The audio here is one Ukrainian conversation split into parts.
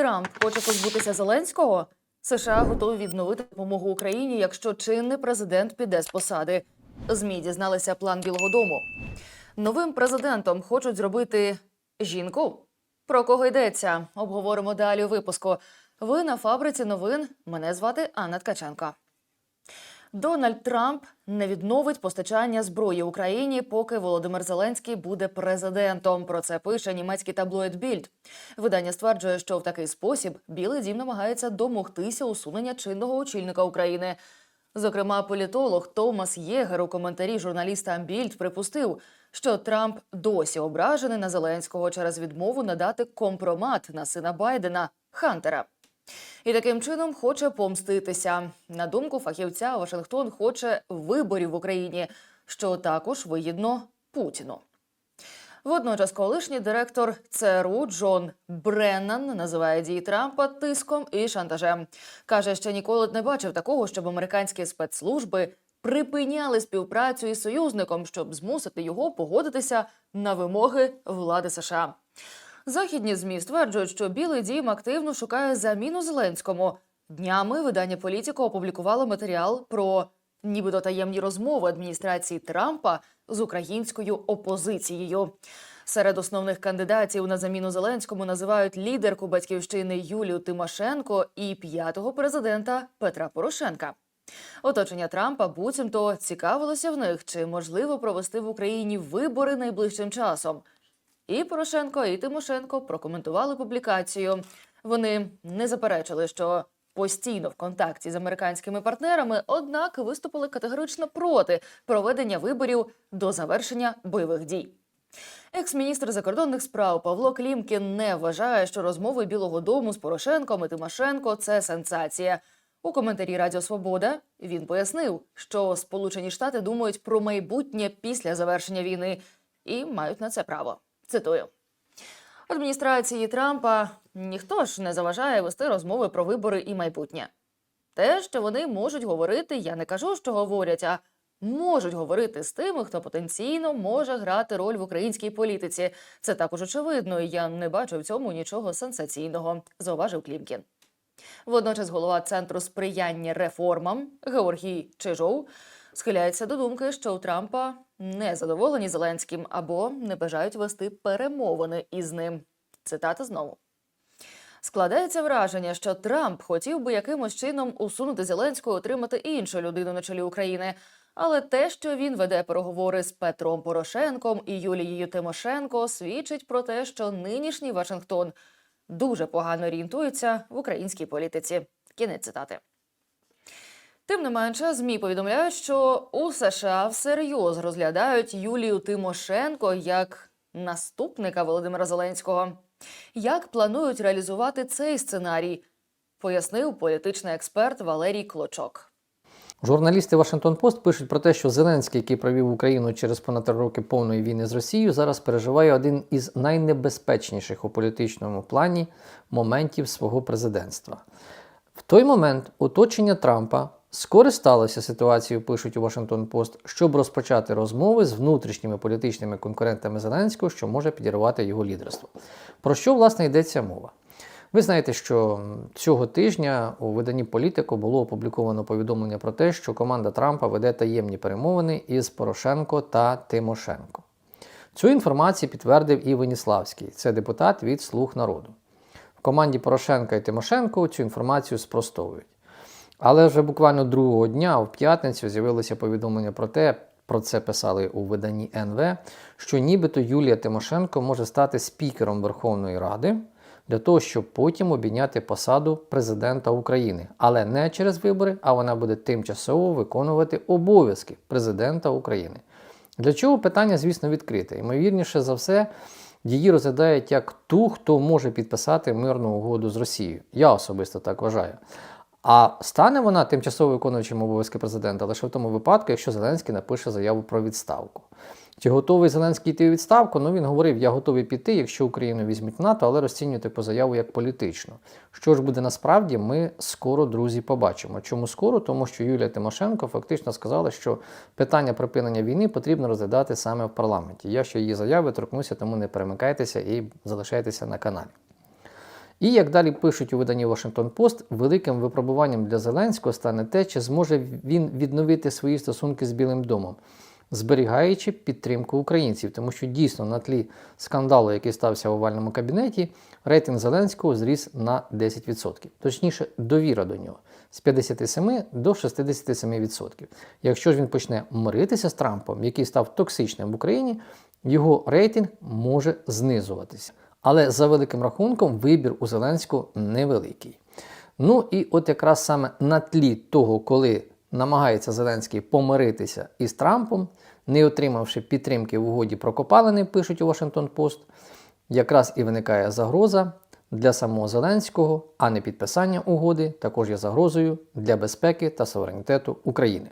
Трамп хоче позбутися Зеленського. США готові відновити допомогу Україні, якщо чинний президент піде з посади. Змі дізналися план Білого Дому. Новим президентом хочуть зробити жінку. Про кого йдеться? Обговоримо далі у випуску. Ви на фабриці новин. Мене звати Анна Ткаченко. Дональд Трамп не відновить постачання зброї Україні, поки Володимир Зеленський буде президентом. Про це пише німецький таблоїд Більд. Видання стверджує, що в такий спосіб Білий Дім намагається домогтися усунення чинного очільника України. Зокрема, політолог Томас Єгер у коментарі журналіста Більд припустив, що Трамп досі ображений на Зеленського через відмову надати компромат на сина Байдена Хантера. І таким чином хоче помститися. На думку фахівця, Вашингтон хоче виборів в Україні, що також вигідно Путіну. Водночас, колишній директор ЦРУ Джон Бреннан називає дії Трампа тиском і шантажем. каже, що ніколи не бачив такого, щоб американські спецслужби припиняли співпрацю із союзником, щоб змусити його погодитися на вимоги влади США. Західні змі стверджують, що Білий Дім активно шукає заміну Зеленському. Днями видання Політіко опублікувало матеріал про нібито таємні розмови адміністрації Трампа з українською опозицією. Серед основних кандидатів на заміну Зеленському називають лідерку батьківщини Юлію Тимошенко і п'ятого президента Петра Порошенка. Оточення Трампа буцімто цікавилося в них, чи можливо провести в Україні вибори найближчим часом. І Порошенко, і Тимошенко прокоментували публікацію. Вони не заперечили, що постійно в контакті з американськими партнерами, однак виступили категорично проти проведення виборів до завершення бойових дій. Екс-міністр закордонних справ Павло Клімкін не вважає, що розмови Білого Дому з Порошенком і Тимошенко це сенсація. У коментарі Радіо Свобода він пояснив, що Сполучені Штати думають про майбутнє після завершення війни і мають на це право. Цитую. Адміністрації Трампа ніхто ж не заважає вести розмови про вибори і майбутнє. Те, що вони можуть говорити, я не кажу, що говорять, а можуть говорити з тими, хто потенційно може грати роль в українській політиці. Це також очевидно, і я не бачу в цьому нічого сенсаційного, зауважив Клімкін. Водночас голова центру сприяння реформам Георгій Чижов схиляється до думки, що у Трампа не задоволені Зеленським або не бажають вести перемовини із ним. Цитата знову. Складається враження, що Трамп хотів би якимось чином усунути Зеленського, отримати іншу людину на чолі України. Але те, що він веде переговори з Петром Порошенком і Юлією Тимошенко, свідчить про те, що нинішній Вашингтон дуже погано орієнтується в українській політиці. Кінець цитати. Тим не менше, змі повідомляють, що у США всерйоз розглядають Юлію Тимошенко як наступника Володимира Зеленського. Як планують реалізувати цей сценарій, пояснив політичний експерт Валерій Клочок. Журналісти Вашингтон Пост пишуть про те, що Зеленський, який провів Україну через понад три роки повної війни з Росією, зараз переживає один із найнебезпечніших у політичному плані моментів свого президентства. В той момент оточення Трампа скористалося ситуацією, пишуть у Вашингтон Пост, щоб розпочати розмови з внутрішніми політичними конкурентами Зеленського, що може підірвати його лідерство. Про що власне йдеться мова? Ви знаєте, що цього тижня у виданні Політико було опубліковано повідомлення про те, що команда Трампа веде таємні перемовини із Порошенко та Тимошенко. Цю інформацію підтвердив і Веніславський, це депутат від Слуг народу. В команді Порошенка і Тимошенко цю інформацію спростовують. Але вже буквально другого дня, в п'ятницю, з'явилося повідомлення про те, про це писали у виданні НВ, що нібито Юлія Тимошенко може стати спікером Верховної Ради для того, щоб потім обійняти посаду президента України, але не через вибори, а вона буде тимчасово виконувати обов'язки президента України. Для чого питання, звісно, відкрите. Ймовірніше за все, її розглядають як ту, хто може підписати мирну угоду з Росією. Я особисто так вважаю. А стане вона тимчасово виконуючим обов'язки президента лише в тому випадку, якщо Зеленський напише заяву про відставку. Чи готовий Зеленський йти у відставку? Ну він говорив, я готовий піти, якщо Україну візьмуть НАТО, але розцінювати по заяву як політичну. Що ж буде насправді, ми скоро, друзі, побачимо. Чому скоро? Тому що Юлія Тимошенко фактично сказала, що питання припинення війни потрібно розглядати саме в парламенті. Я ще її заяви торкнуся, тому не перемикайтеся і залишайтеся на каналі. І як далі пишуть у виданні Washington Post, великим випробуванням для Зеленського стане те, чи зможе він відновити свої стосунки з Білим домом, зберігаючи підтримку українців, тому що дійсно на тлі скандалу, який стався в овальному кабінеті, рейтинг Зеленського зріс на 10%. Точніше, довіра до нього з 57 до 67%. Якщо ж він почне миритися з Трампом, який став токсичним в Україні, його рейтинг може знизуватися. Але за великим рахунком вибір у Зеленського невеликий. Ну і от якраз саме на тлі того, коли намагається Зеленський помиритися із Трампом, не отримавши підтримки в угоді про копалини, пишуть у Washington Post, якраз і виникає загроза для самого Зеленського, а не підписання угоди також є загрозою для безпеки та суверенітету України.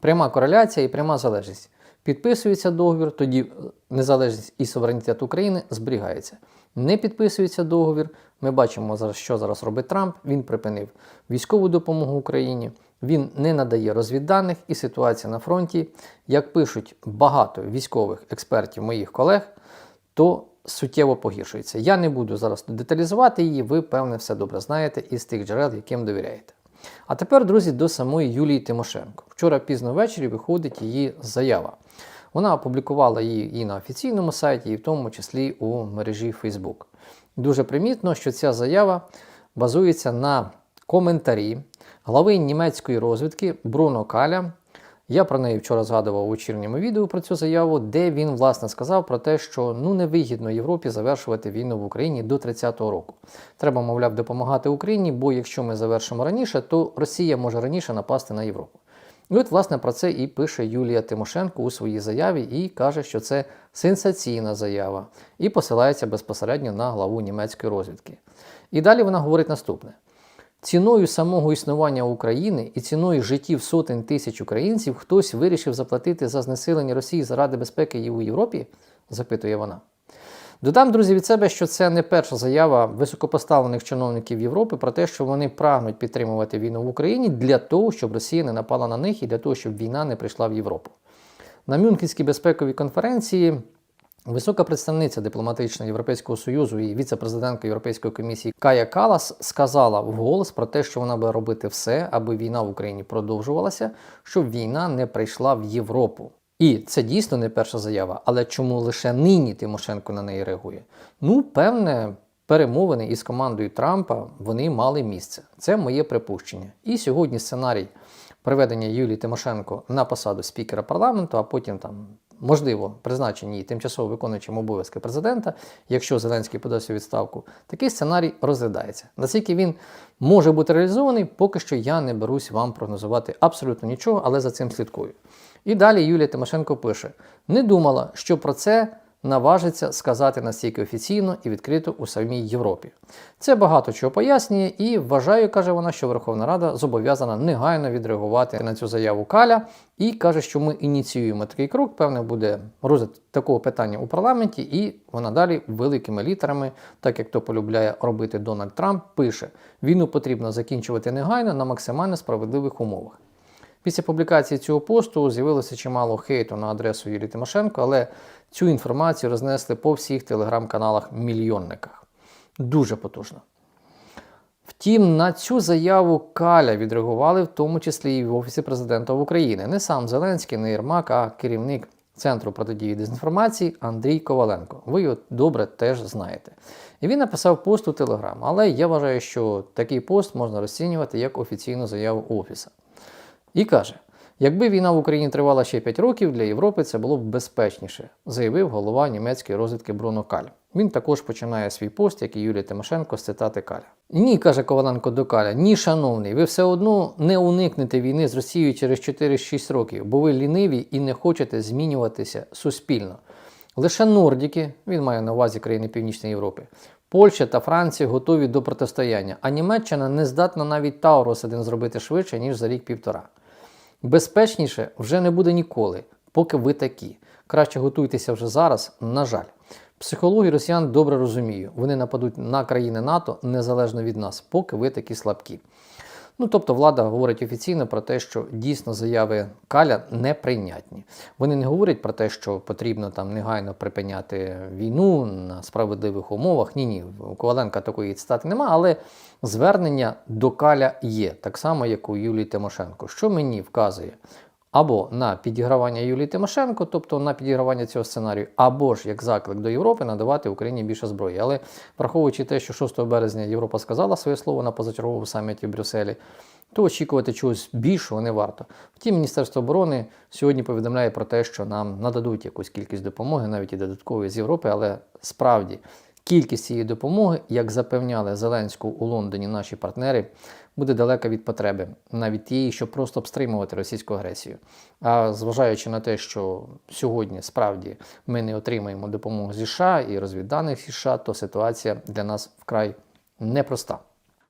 Пряма кореляція і пряма залежність. Підписується договір, тоді незалежність і суверенітет України зберігається. Не підписується договір. Ми бачимо що зараз робить Трамп. Він припинив військову допомогу Україні, він не надає розвідданих і ситуація на фронті, як пишуть багато військових експертів моїх колег, то суттєво погіршується. Я не буду зараз деталізувати її, ви, певне, все добре знаєте із тих джерел, яким довіряєте. А тепер, друзі, до самої Юлії Тимошенко. Вчора пізно ввечері виходить її заява. Вона опублікувала її і на офіційному сайті, і в тому числі у мережі Facebook. Дуже примітно, що ця заява базується на коментарі глави німецької розвідки Бруно Каля. Я про неї вчора згадував у вечірньому відео про цю заяву, де він власне сказав про те, що ну невигідно Європі завершувати війну в Україні до 30-го року. Треба, мовляв, допомагати Україні, бо якщо ми завершимо раніше, то Росія може раніше напасти на Європу. І от, власне, про це і пише Юлія Тимошенко у своїй заяві і каже, що це сенсаційна заява, і посилається безпосередньо на главу німецької розвідки. І далі вона говорить наступне: ціною самого існування України і ціною життів сотень тисяч українців хтось вирішив заплатити за знесилення Росії заради безпеки її у Європі? запитує вона. Додам, друзі, від себе, що це не перша заява високопоставлених чиновників Європи про те, що вони прагнуть підтримувати війну в Україні для того, щоб Росія не напала на них і для того, щоб війна не прийшла в Європу. На Мюнхенській безпековій конференції висока представниця дипломатичного Європейського Союзу і віце-президентка Європейської комісії Кая Калас сказала вголос про те, що вона буде робити все, аби війна в Україні продовжувалася, щоб війна не прийшла в Європу. І це дійсно не перша заява, але чому лише нині Тимошенко на неї реагує? Ну, певне, перемовини із командою Трампа вони мали місце. Це моє припущення. І сьогодні сценарій приведення Юлії Тимошенко на посаду спікера парламенту, а потім там. Можливо, призначені тимчасово виконуючим обов'язки президента, якщо Зеленський подасть у відставку, такий сценарій розглядається. Наскільки він може бути реалізований, поки що я не берусь вам прогнозувати абсолютно нічого, але за цим слідкую. І далі Юлія Тимошенко пише: не думала, що про це наважиться сказати настільки офіційно і відкрито у самій Європі. Це багато чого пояснює, і вважаю, каже вона, що Верховна Рада зобов'язана негайно відреагувати на цю заяву Каля і каже, що ми ініціюємо такий крок. Певне, буде розгляд такого питання у парламенті, і вона далі великими літерами, так як то полюбляє робити Дональд Трамп, пише: війну потрібно закінчувати негайно на максимально справедливих умовах. Після публікації цього посту з'явилося чимало хейту на адресу Юлії Тимошенко, але цю інформацію рознесли по всіх телеграм-каналах мільйонниках. Дуже потужно. Втім, на цю заяву Каля відреагували в тому числі і в Офісі президента України. Не сам Зеленський, не Єрмак, а керівник Центру протидії дезінформації Андрій Коваленко. Ви його добре теж знаєте. І він написав пост у Телеграм, але я вважаю, що такий пост можна розцінювати як офіційну заяву Офіса. І каже: якби війна в Україні тривала ще 5 років, для Європи це було б безпечніше, заявив голова німецької розвідки Бруно Каль. Він також починає свій пост, як і Юлія Тимошенко, з цитати Каля. Ні, каже Коваленко до Каля, ні, шановний, ви все одно не уникнете війни з Росією через 4-6 років, бо ви ліниві і не хочете змінюватися суспільно. Лише Нордіки, він має на увазі країни Північної Європи, Польща та Франція готові до протистояння, а Німеччина не здатна навіть Таурус один зробити швидше, ніж за рік-півтора. Безпечніше вже не буде ніколи, поки ви такі. Краще готуйтеся вже зараз, на жаль. Психологію росіян добре розумію. Вони нападуть на країни НАТО незалежно від нас, поки ви такі слабкі. Ну тобто влада говорить офіційно про те, що дійсно заяви Каля неприйнятні. Вони не говорять про те, що потрібно там негайно припиняти війну на справедливих умовах. Ні, ні, у Коваленка такої цитати немає, але звернення до Каля є, так само, як у Юлії Тимошенко, що мені вказує або на підігравання Юлії Тимошенко, тобто на підігравання цього сценарію, або ж як заклик до Європи надавати Україні більше зброї. Але враховуючи те, що 6 березня Європа сказала своє слово на позачерговому саміті в Брюсселі, то очікувати чогось більшого не варто. Втім, Міністерство оборони сьогодні повідомляє про те, що нам нададуть якусь кількість допомоги, навіть і додаткової з Європи, але справді кількість цієї допомоги, як запевняли Зеленську у Лондоні наші партнери, буде далека від потреби, навіть тієї, щоб просто обстримувати російську агресію. А зважаючи на те, що сьогодні справді ми не отримаємо допомогу зі США і розвідданих США, то ситуація для нас вкрай непроста.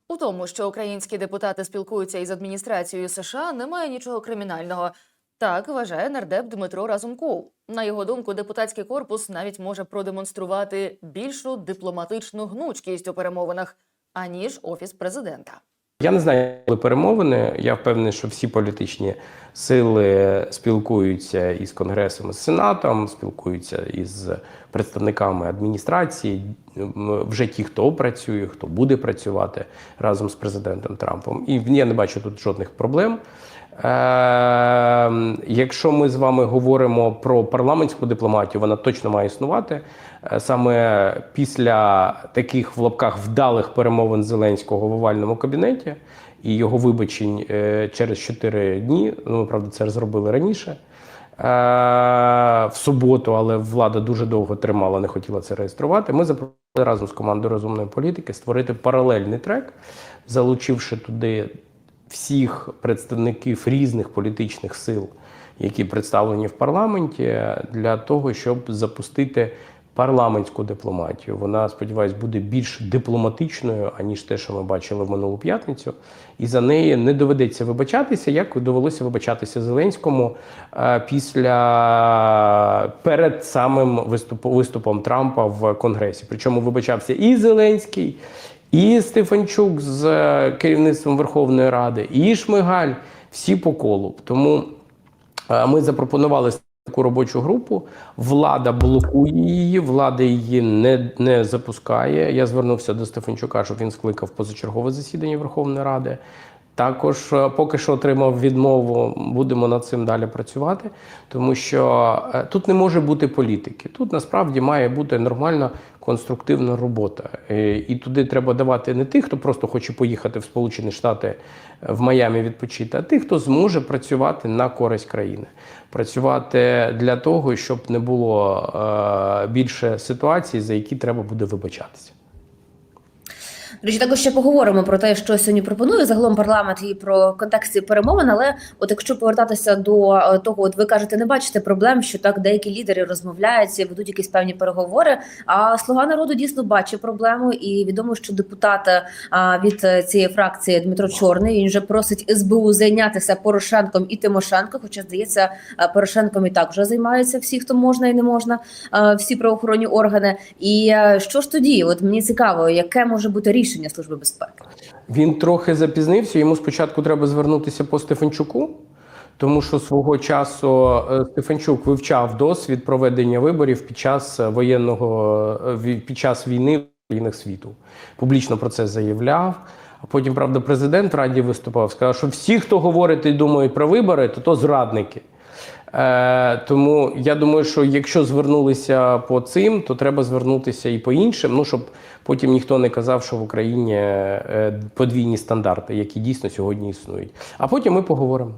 У тому, що українські депутати спілкуються із адміністрацією США, немає нічого кримінального. Так вважає нардеп Дмитро Разумков. На його думку, депутатський корпус навіть може продемонструвати більшу дипломатичну гнучкість у перемовинах, аніж офіс президента. Я не знаю, коли перемовини. Я впевнений, що всі політичні сили спілкуються із конгресом, із сенатом, спілкуються із представниками адміністрації. Вже ті, хто працює, хто буде працювати разом з президентом Трампом. І я не бачу тут жодних проблем. Е, якщо ми з вами говоримо про парламентську дипломатію, вона точно має існувати. Е, Саме після таких в лапках вдалих перемовин Зеленського в овальному кабінеті і його вибачень е, через 4 дні. Ну, правда, це зробили раніше. е, В суботу, але влада дуже довго тримала, не хотіла це реєструвати. Ми запропонували разом з командою розумної політики створити паралельний трек, залучивши туди всіх представників різних політичних сил, які представлені в парламенті, для того, щоб запустити парламентську дипломатію. Вона, сподіваюсь, буде більш дипломатичною, аніж те, що ми бачили в минулу п'ятницю. І за неї не доведеться вибачатися, як довелося вибачатися Зеленському е, після перед самим виступом Трампа в Конгресі. Причому вибачався і Зеленський. І Стефанчук з е, керівництвом Верховної Ради, і Шмигаль, всі по колу. Тому е, ми запропонували таку робочу групу. Влада блокує її, влада її не, не запускає. Я звернувся до Стефанчука, щоб він скликав позачергове засідання Верховної Ради. Також е, поки що отримав відмову, будемо над цим далі працювати, тому що тут не може бути політики. Тут насправді має бути нормальна конструктивна робота. Е, І туди треба давати не тих, хто просто хоче поїхати в Сполучені Штати е, в Майамі відпочити, а тих, хто зможе працювати на користь країни, працювати для того, щоб не було е, більше ситуацій, за які треба буде вибачатися. Речі, також ще поговоримо про те, що сьогодні пропонує загалом парламент і про контексті перемовин. Але от якщо повертатися до е, того, от ви кажете, не бачите проблем, що так деякі лідери розмовляються, ведуть якісь певні переговори. А слуга народу дійсно бачить проблему, і відомо, що депутат від цієї фракції Дмитро Чорний він вже просить СБУ зайнятися Порошенком і Тимошенко. Хоча здається, е, Порошенком і так вже займаються всі, хто можна і не можна, е, всі правоохоронні органи. І що ж тоді? От мені цікаво, яке може бути рішення Служби безпеки? Він трохи запізнився. Йому спочатку треба звернутися по Стефанчуку, тому що свого часу е, Стефанчук вивчав досвід проведення виборів під час е, воєнного е, під час війни в країнах світу. Публічно про це заявляв. А потім, правда, президент в раді виступав, сказав, що всі, хто говорить і думають про вибори, то то зрадники. Е, тому я думаю, що якщо звернулися по цим, то треба звернутися і по іншим. Ну щоб потім ніхто не казав, що в Україні е, подвійні стандарти, які дійсно сьогодні існують. А потім ми поговоримо.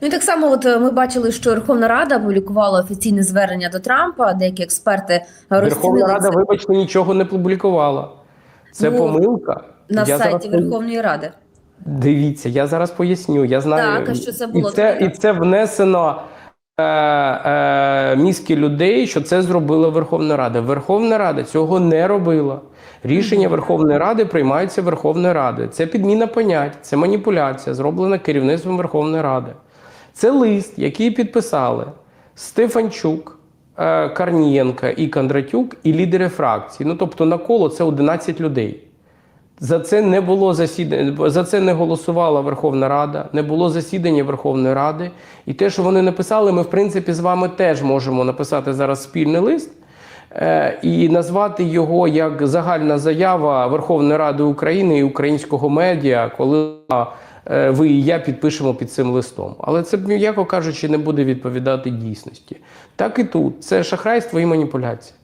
Ну і так само, от е, ми бачили, що Верховна Рада опублікувала офіційне звернення до Трампа. Деякі експерти розцінили Верховна Рада, вибачте, нічого не публікувала. Це Ну, помилка. на Я зараз сайті Верховної Ради. Дивіться, я зараз поясню. Я знаю, Так, що це було і це, і це внесено е, е, мізки людей, що це зробила Верховна Рада. Верховна Рада цього не робила. Рішення Верховної Ради приймаються Верховною Радою. Це підміна понять, це маніпуляція, зроблена керівництвом Верховної Ради. Це лист, який підписали Стефанчук, е, Карнієнка і Кондратюк, і лідери фракції. Ну тобто, на коло це 11 людей. За це не було засідання, за це не голосувала Верховна Рада, не було засідання Верховної Ради. І те, що вони написали, ми в принципі з вами теж можемо написати зараз спільний лист е, і назвати його як загальна заява Верховної Ради України і українського медіа, коли е, ви і я підпишемо під цим листом. Але це, м'яко кажучи, не буде відповідати дійсності. Так і тут це шахрайство і маніпуляція.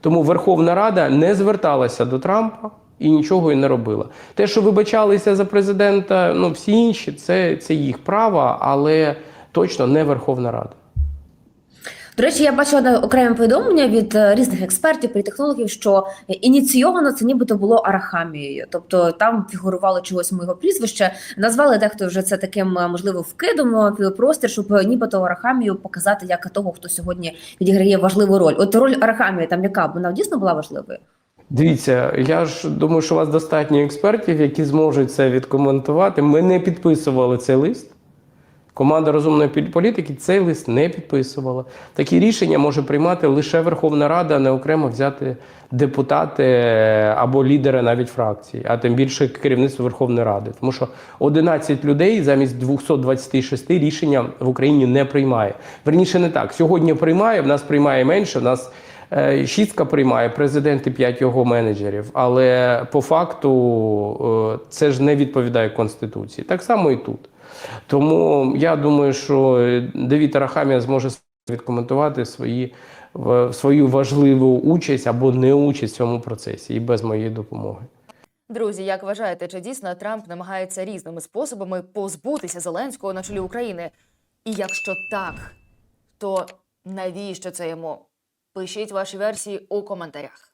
Тому Верховна Рада не зверталася до Трампа і нічого і не робила. Те, що вибачалися за президента, ну всі інші, це, це їх право, але точно не Верховна Рада. До речі, я бачила окреме повідомлення від е, різних експертів, політехнологів, що ініційовано це нібито було арахамією. Тобто там фігурувало чогось моєго прізвище. Назвали дехто вже це таким е, можливо вкидом е, простір, щоб нібито арахамію показати як того, хто сьогодні відіграє важливу роль. От роль арахамії там яка вона дійсно була важливою. Дивіться, я ж думаю, що у вас достатньо експертів, які зможуть це відкоментувати. Ми не підписували цей лист. Команда розумної політики цей лист не підписувала. Такі рішення може приймати лише Верховна Рада, а не окремо взяти депутати е, або лідери навіть фракції, а тим більше керівництво Верховної Ради. Тому що 11 людей замість 226 рішення в Україні не приймає. Верніше не так. Сьогодні приймає, в нас приймає менше. В нас шістка приймає президент і п'ять його менеджерів. Але по факту е, це ж не відповідає Конституції. Так само і тут. Тому я думаю, що Давід Арахамія зможе відкоментувати свої, в- свою важливу участь або неучасть в цьому процесі і без моєї допомоги. Друзі, як вважаєте, чи дійсно Трамп намагається різними способами позбутися Зеленського на чолі України? І якщо так, то навіщо це йому? Пишіть ваші версії у коментарях.